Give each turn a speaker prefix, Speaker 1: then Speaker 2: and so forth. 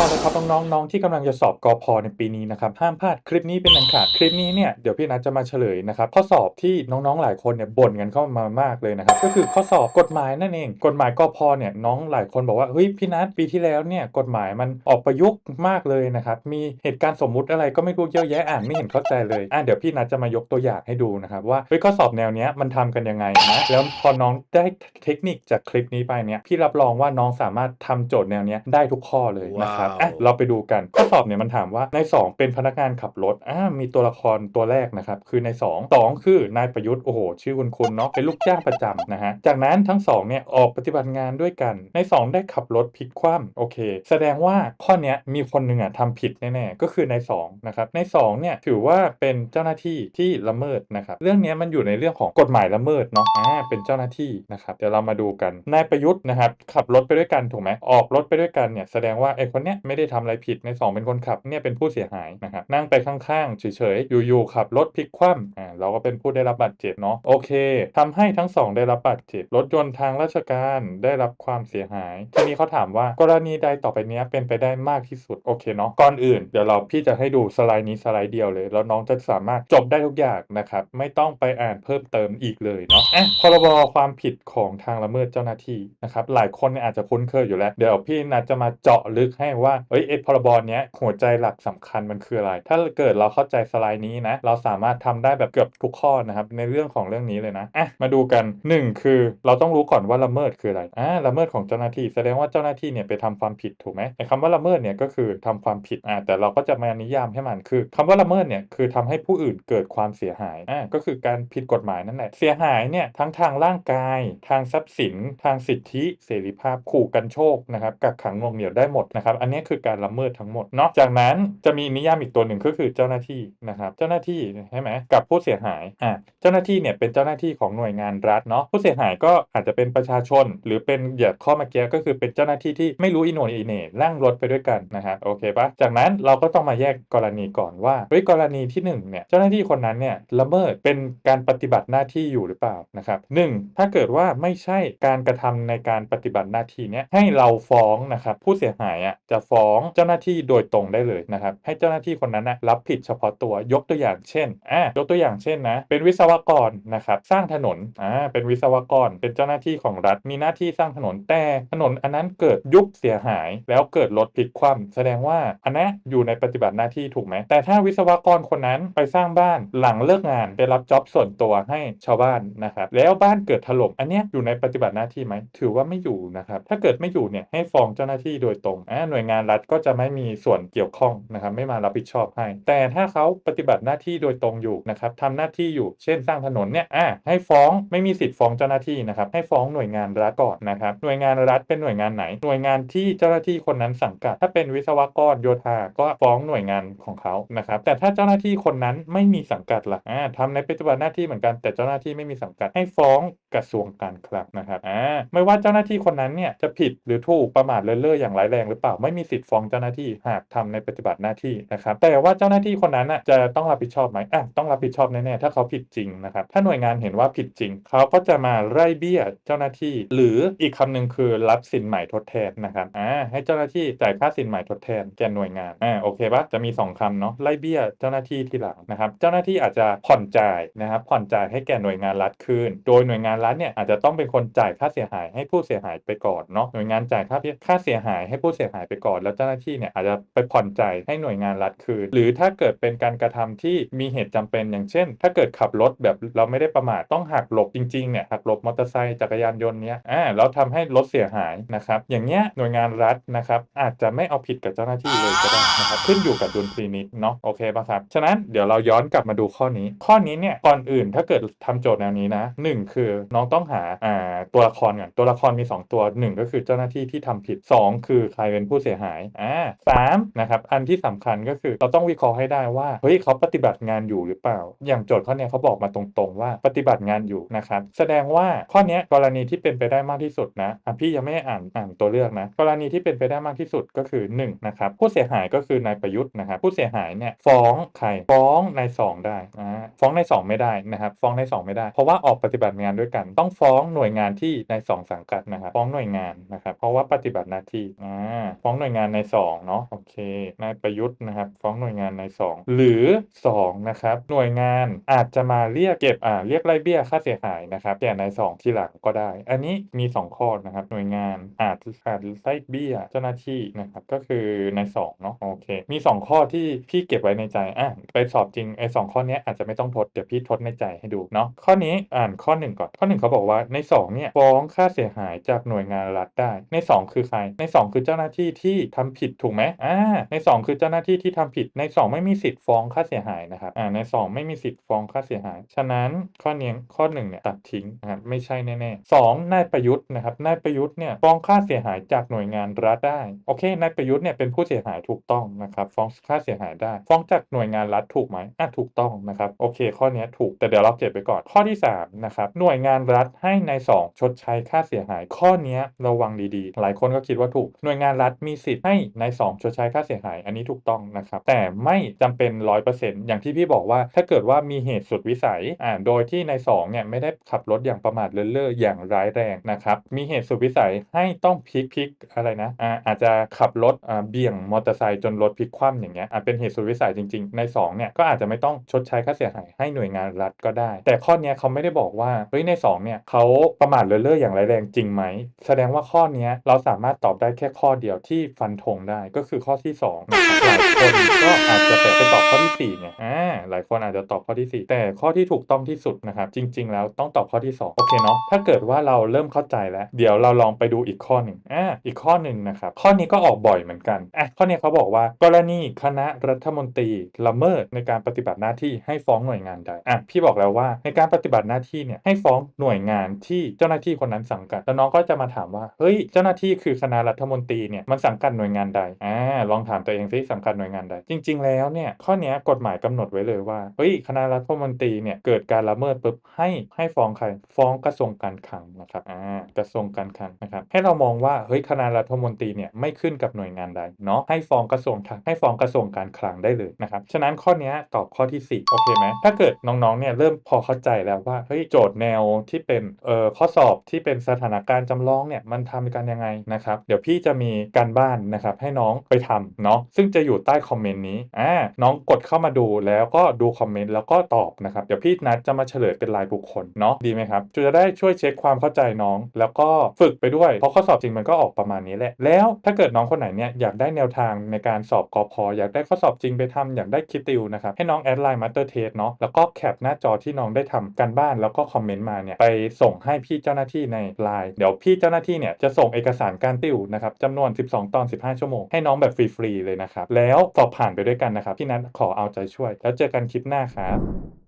Speaker 1: บอเลยครับน้องๆน้องที่กำลังจะสอบกอพในปีนี้นะครับห้ามพลาดคลิปนี้เป็นอันขาดคลิปนี้เนี่ยเดี๋ยวพี่นัทจะมาเฉลยนะครับข้อสอบที่น้องๆหลายคนเนี่ยบ่นกันเข้ามามากเลยนะครับก็คือข้อสอบกฎหมายนั่นเอง กฎหมายกอพเนี่ยน้องหลายคนบอกว่าเฮ้ยพี่นัทปีที่แล้วเนี่ยกฎหมายมันออกประยุกต์มากเลยนะครับมีเหตุการณ์สมมุติอะไรก็ไม่รู้เยอะแยะอ่านไม่เห็นเข้าใจเลยอะเดี๋ยวพี่นัทจะมายกตัวอย่างให้ดูนะครับว่าเฮ้ยข้อสอบแนวเนี้ยมันทำกันยังไงนะแล้วพอน้องได้เทคนิคจากคลิปนี้ไปเนี่ยพี่รับรองว่าน้องสามารถทำโจทย์แนวเนี้ยได้ทุกข้อเลยนะครับ
Speaker 2: ว้าว
Speaker 1: อะเราไปดูกันข้อสอบเนี่ยมันถามว่าใน2เป็นพนักงานขับรถอ่ามีตัวละครตัวแรกนะครับคือใน2 2คือนายประยุทธ์โอ้โหชื่อคุณคุณเนาะเป็นลูกจ้างประจำนะฮะจากนั้นทั้ง2เนี่ยออกปฏิบัติงานด้วยกันใน2ได้ขับรถพลิกคว่ำโอเค แสดงว่าข้อเนี้ยมีคนหนึ่งอะทำผิดแน่ๆก็คือใน2นะครับใน2เนี่ยถือว่าเป็นเจ้าหน้าที่ที่ละเมิดนะครับเรื่องเนี้ยมันอยู่ในเรื่องของกฎหมายละเมิดเนาะอ่าเป็นเจ้าหน้าที่นะครับเดี๋ยวเรามาดูกันนายประยุทธ์นะครับขับรถไปด้วยกันถูกไหมออกรถไปด้วยกันเนี่ยแสดงว่าไอ้คนเนี้ยไม่ได้ทำอะไรผิดใน 2 เป็นคนขับเนี่ยเป็นผู้เสียหายนะครับนั่งไปข้างๆเฉยๆอยู่ๆขับรถพลิกคว่ำอ่าเราก็เป็นผู้ได้รับบาดเจ็บเนาะโอเคทำให้ทั้งสองได้รับบาดเจ็บรถยนต์ทางราชการได้รับความเสียหาย ทีนี้เขาถามว่ากรณีใดต่อไปเนี้ยเป็นไปได้มากที่สุดโอเคเนาะก่อนอื่นเดี๋ยวเราพี่จะให้ดูสไลด์นี้สไลด์เดียวเลย แล้วน้องจะสามารถจบได้ทุกอย่างนะครับไม่ต้องไปอ่านเพิ่มเติมอีกเลยเนาะอะพรบความผิดของทางละเมิดเจ้าหน้าที่นะครับหลายคนอาจจะคุ้นเคยอยู่แล้ว เดี๋ยวพี่นัดจะมาเจาะลึกให้ว่าเอ้ยไอ้พรบเนี้ยหัวใจหลักสำคัญมันคืออะไร ถ้าเกิดเราเข้าใจสไลด์นี้นะ เราสามารถทำได้แบบเกือบทุกข้อนะครับ ในเรื่องของเรื่องนี้เลยนะอะมาดูกัน 1 คือเราต้องรู้ก่อนว่าละเมิดคืออะไรอ่าละเมิดของเจ้าหน้าที่ แสดงว่าเจ้าหน้าที่เนี่ยไปทำความผิดถูกไหมไอ้คำว่าละเมิดเนี่ยก็คือทำความผิดอ่าแต่เราก็จะมานิยามให้มันคือคำว่าละเมิดเนี่ยคือทำให้ผู้อื่นเกิดความเสียหายอ่าก็คือการผิดกฎหมายนั่นแหละเสียหายเนี่ยทั้งทางร่างกาย ทางทรัพย์สิน ทางสิทธิเสรีภาพขู่กันโชคนะครับกักขังหน่วงเหนียวได้หมดนะครับอันนี้คือการละเมิดทั้งหมดเนาะจากนั้นจะมีนิยามอีกตัวหนึ่งก็คือเจ้าหน้าที่นะครับเจ้าหน้าที่ใช่ไหมกับผู้เสียหายอ่าเจ้าหน้าที่เนี่ยเป็นเจ้าหน้าที่ของหน่วยงานรัฐเนาะผู้เสียหายก็อาจจะเป็นประชาชน หรือเป็นอย่างข้อเมื่อกี้ก็คือเป็นเจ้าหน้าที่ที่ไม่รู้อิโนอิเน่นั่งรถไปด้วยกันนะครับโอเคปะจากนั้นเราก็ต้องมาแยกกรณีก่อนว่าเฮ้ยกรณีที่หนึ่งเนี่ยเจ้าหน้าที่คนนั้นเนี่ยละเมิดเป็นการปฏิบัติหน้าที่อยู่หรือเปล่านะครับหนึ่งถ้าเกิดว่าไม่ใช่การกระทำในการปฏิบัติหน้าที่เนี่ยให้เราฟ้องนะครับผู้เสียหายอะจะฟ้องเจ้าหน้าที่โดยตรงได้เลยนะครับ ให้เจ้าหน้าที่คนนั้นนะรับผิดเฉพาะตัวยกตัวอย่างเช่นอ่ายกตัวอย่างเช่นนะ เป็นวิศวกรนะครับสร้างถนนอ่าเป็นวิศวกร เป็นเจ้าหน้าที่ของรัฐ มีหน้าที่สร้างถนนแต่ถนนอันนั้นเกิดยุบเสียหาย แล้วเกิดรถพลิกคว่ำแสดงว่าอันนั้นอยู่ในปฏิบัติหน้าที่ถูกไหมแต่ถ้าวิศวกรคนนั้นไปสร้างบ้านหลังเลิกงานไปรับจ็อบส่วนตัวให้ชาวบ้านนะครับแล้วบ้านเกิดถล่มอันเนี้ยอยู่ในปฏิบัติหน้าที่ไหมถือว่าไม่อยู่นะครับถ้าเกิดไม่อยู่เนี่ยให้ฟ้องเจ้าหน้าที่โดยตรงอ่าหน่วยงานรัฐก็จะไม่มีส่วนเกี่ยวข้องนะครับไม่มารับผิดชอบให้ แต่ถ้าเขาปฏิบัติหน้าที่โดยตรงอยู่นะครับทำหน้าที่อยู่เช่นสร้างถนนเนี่ยอ่าให้ฟ้องไม่มีสิทธิ์ฟ้องเจ้าหน้าที่นะครับให้ฟ้องหน่วยงานรัฐก่อนนะครับหน่วยงานรัฐเป็นหน่วยงานไหน หน่วยงานที่เจ้าหน้าที่คนนั้นสังกัด ถ้าเป็นวิศวกรโยธาก็ฟ้องหน่วยงานของเขานะครับแต่ถ้าเจ้าหน้าที่คนนั้นไม่มีสังกัดล่ะอ่าทำในปฏิบัติหน้าที่เหมือนกันแต่เจ้าหน้าที่ไม่มีสังกัดให้ฟ้องกระทรวงการคลังนะครับอ่าไม่ว่าเจ้าหน้าที่คนนั้นเนี่ยจะผิดหรือถูกประมาทเลินเล่ออย่างร้ายแรงหรือเปล่าไม่มีีสิทธิ์ฟ้องเจ้าหน้าที่หากทำในปฏิบัติหน้าที่นะครับแต่ว่าเจ้าหน้าที่คนนั้นน่ะจะต้องรับผิดชอบไหมอะต้องรับผิดชอบแน่ๆถ้าเขาผิดจริงนะครับถ้าหน่วยงานเห็นว่าผิดจริง เขาก็จะมาไล่เบี้ยเจ้าหน้าที่ หรืออีกคำหนึ่งคือรับสินใหม่ทดแทนนะครับอ่าให้เจ้าหน้าที่จ่ายค่าสินใหม่ทดแทนแก่หน่วยงานอ่าโอเคปะจะมีสองคำเนาะไล่เบี้ยเจ้าหน้าที่ทีหลังนะครับเจ้าหน้าที่อาจจะผ่อนจ่ายนะครับผ่อนจ่ายให้แก่หน่วยงานรัฐคืน โดยหน่วยงานรัฐเนี่ยอาจจะต้องเป็นคนจ่ายค่าเสียหายให้ผู้เสียหายไปก่อนเนาะหน่วยงานจ่ายค่าค่าเสียหายให้ผู้เสียหายไปก่อนแล้วเจ้าหน้าที่เนี่ยอาจจะไปผ่อนจ่ายให้หน่วยงานรัฐคืน หรือถ้าเกิดเป็นการกระทำที่มีเหตุจำเป็นอย่างเช่น ถ้าเกิดขับรถแบบเราไม่ได้ประมาทต้องหักหลบจริงๆเนี่ยหักหลบมอเตอร์ไซค์จักรยานยนต์เนี้ยอ่าแล้วทำให้รถเสียหายนะครับอย่างเงี้ยหน่วยงานรัฐนะครับอาจจะไม่เอาผิดกับเจ้าหน้าที่เลยก็ได้นะครับขึ้นอยู่กับดุลพินิจเนาะโอเคป่ะครับฉะนั้นเดี๋ยวเราย้อนกลับมาดูข้อนี้ ข้อนี้เนี่ยก่อนอื่นถ้าเกิดทำโจทย์แนวนี้นะหนึ่งคือน้องต้องหาอ่าตัวละครก่อนตัวละครมี 2 ตัวหนึ่งก็คือเจ้าหน้าที่ที่ทำผิด 2 คือใครเป็นผู้เสียหายอ่าสามนะครับอันที่สำคัญก็คือเราต้องวิเคราะห์ให้ได้ว่าเฮ้ยเขาปฏิบัติงานอยู่หรือเปล่า อย่างโจทย์ข้อเนี้ยเขาบอกมาตรงๆ ว่าปฏิบัติงานอยู่นะครับแสดงว่าข้อนี้กรณีที่เป็นไปได้มากที่สุดนะอะพี่ยังไม่ได้อ่านอ่านตัวเลือกนะ กรณีที่เป็นไปได้มากที่สุดก็คือ1นะครับผู้เสียหายก็คือนายประยุทธ์นะครับผู้เสียหายเนี่ยฟ้องใครฟ้องนายสองได้อ่าฟ้องนายสองไม่ได้นะครับฟ้องนายสองไม่ได้ เพราะว่าออกปฏิบัติงานด้วยกัน ต้องฟ้องหน่วยงานที่นายสองสังกัดนะครับฟ้องหน่วยงานนะครับเพราะว่าปฏิบัติหน้าที่อ่าฟ้องหน่วยวยงานใน2เนาะโอเคนายประยุทธ์นะครับ ฟ้องหน่วยงานใน2หรือ2นะครับหน่วยงานอาจจะมาเรียกเก็บอ่าเรียกไล่เบี้ยค่าเสียหายนะครับแก่นาย2ทีหลังก็ได้ อันนี้มี 2 ข้อนะครับ หน่วยงานอาจอาจไล่เบี้ยเจ้าหน้าที่นะครับก็คือใน2เนาะโอเค มี 2 ข้อที่พี่เก็บไว้ในใจอะไปสอบจริงไอ้สข้อนี้อาจจะไม่ต้องทดเดี๋ยวพี่ทดในใจให้ดูเนาะข้อนี้อ่านข้อ 1 ก่อนข้อ 1 เขาบอกว่าใน2เนี่ยฟ้องค่าเสียหายจากหน่วยงานรัฐได้ ใน 2 คือใครใน 2 คือเจ้าหน้าที่ที่ทำผิดถูกไหมอ่าใน 2 คือเจ้าหน้าที่ที่ทำผิดใน 2 ไม่มีสิทธิ์ฟ้องค่าเสียหายนะครับอ่าใน 2 ไม่มีสิทธิ์ฟ้องค่าเสียหาย ฉะนั้นข้อนี้ข้อ1เนี่ยตัดทิ้งนะครับไม่ใช่แน่ๆสองนายประยุทธ์นะครับนายประยุทธ์เนี่ยฟ้องค่าเสียหายจากหน่วยงานรัฐได้โอเคนายประยุทธ์เนี่ยเป็นผู้เสียหายถูกต้องนะครับฟ้องค่าเสียหายได้ ฟ้องจากหน่วยงานรัฐถูกไหมอะถูกต้องนะครับโอเค ข้อนี้ถูกแต่เดี๋ยวเราเก็บไปก่อนข้อที่3นะครับหน่วยงานรัฐให้ในาย2ชดใช้ค่าเสียหาย ข้อนี้ระวังดีๆ หลายคนก็คิดว่าถูกหน่วยงานรัฐมีสิทธิ์ให้ในาย2ชดใช้ค่าเสียหาย อันนี้ถูกต้องนะครับ แต่ไม่จำเป็น100%อย่างที่พี่บอกว่า ถ้าเกิดว่ามีเหตุสุดวิสัยอ่าโดยที่ในาย2เนี่ยไม่ได้ขับรถอย่างประมาทเลินเล่ออย่างร้ายแรงนะครับ มีเหตุสุดวิสัยให้ต้องพลิกพลิกอะไรนะอ่าอาจจะขับรถอ่าเบี่ยงมอเตอร์ไซค์จนรถพลิกคว่ำอย่างเงี้ยอ่าเป็นเหตุสุดวิสัยจริงๆใน2เนี่ยก็อาจจะไม่ต้องชดใช้ค่าเสียหายให้หน่วยงานรัฐก็ได้ แต่ข้อเนี้ยเขาไม่ได้บอกว่าเฮ้ยใน2เนี่ยเขาประมาทเลินเล่ออย่างร้ายแรงจริงไหมแสดงว่าข้อเนี้ยเราสามารถตอบได้แค่ข้อเดียวที่ฟันธงได้ก็คือข้อที่2นะครับหลายคนก็อาจจะแบบไปตอบข้อที่4ไงอ่าหลายคนอาจจะตอบข้อที่ 4 แต่ข้อที่ถูกต้องที่สุดนะครับ จริง ๆ แล้วต้องตอบข้อที่ 2 โอเคเนาะถ้าเกิดว่าเราเริ่มเข้าใจแล้ว เดี๋ยวเราลองไปดูอีกข้อหนึ่งอ่าอีกข้อหนึ่งนะครับข้อนี้ก็ออกบ่อยเหมือนกันอะข้อนี้เขาบอกว่ากรณีคณะรัฐมนตรีละเมิดในการปฏิบัติหน้าที่ให้ฟ้องหน่วยงานใดอะพี่บอกแล้วว่าในการปฏิบัติหน้าที่เนี่ยให้ฟ้องหน่วยงานที่เจ้าหน้าที่คนนั้นสังกัดแล้วน้องก็จะมาถามว่าเฮ้ยเจ้าหน้าที่คือคณะรัฐมนตรีเนี่ยมันสังกัดหน่วยงานใดอ่าลองถามตัวเองซิสังกัดหน่วยงานใด จริง ๆ แล้วเนี่ยข้อนี้กฎหมายกำหนดไว้เลยว่าเฮ้ยคณะรัฐมนตรีเนี่ยเกิดการละเมิดปุ๊บให้ให้ฟ้องใครฟ้องกระทรวงการคลังนะครับอ่ากระทรวงการคลังนะครับให้เรามองว่าเฮ้ยคณะรัฐมนตรีเนี่ยไม่ขึ้นกับหน่วยงานใดเนาะให้ฟ้องกระทรวงคลังให้ฟ้องกระทรวงการคลังได้เลยนะครับฉะนั้นข้อนี้ตอบข้อที่ 4 โอเคไหมถ้าเกิดน้องๆเนี่ยเริ่มพอเข้าใจแล้วว่าเฮ้ยโจทย์แนวที่เป็นเอ่อข้อสอบที่เป็นสถานการณ์จำลองเนี่ยมันทำกันยังไงนะครับเดี๋ยวพี่จะมีการบ้านนะครับให้น้องไปทำเนาะซึ่งจะอยู่ใต้คอมเมนต์นี้อ่าน้องกดเข้ามาดูแล้วก็ดูคอมเมนต์แล้วก็ตอบนะครับเดี๋ยวพี่นัดจะมาเฉลยเป็นรายบุคคลเนาะดีไหมครับจะได้ช่วยเช็คความเข้าใจน้อง แล้วก็ฝึกไปด้วย เพราะข้อสอบจริงมันก็ออกประมาณนี้แหละ แล้วถ้าเกิดน้องคนไหนเนี่ยอยากได้แนวทางในการสอบกอพออยากได้ข้อสอบจริงไปทำอยากได้คิดติวนะครับให้น้องแอดไลน์มาสเตอร์เทสเนาะแล้วก็แคปหน้าจอที่น้องได้ทำการบ้านแล้วก็คอมเมนต์มาเนี่ยไปส่งให้พี่เจ้าหน้าที่ในไลน์เดี๋ยวพี่เจ้าหน้าที่เนี่ยจะส่งเอกสารการติวนะครับจำนวน 12ตอน 15 ชั่วโมง ให้น้องแบบฟรี ๆ เลยนะครับ แล้วสอบผ่านไปด้วยกันนะครับ พี่นัทขอเอาใจช่วย แล้วเจอกันคลิปหน้าครับ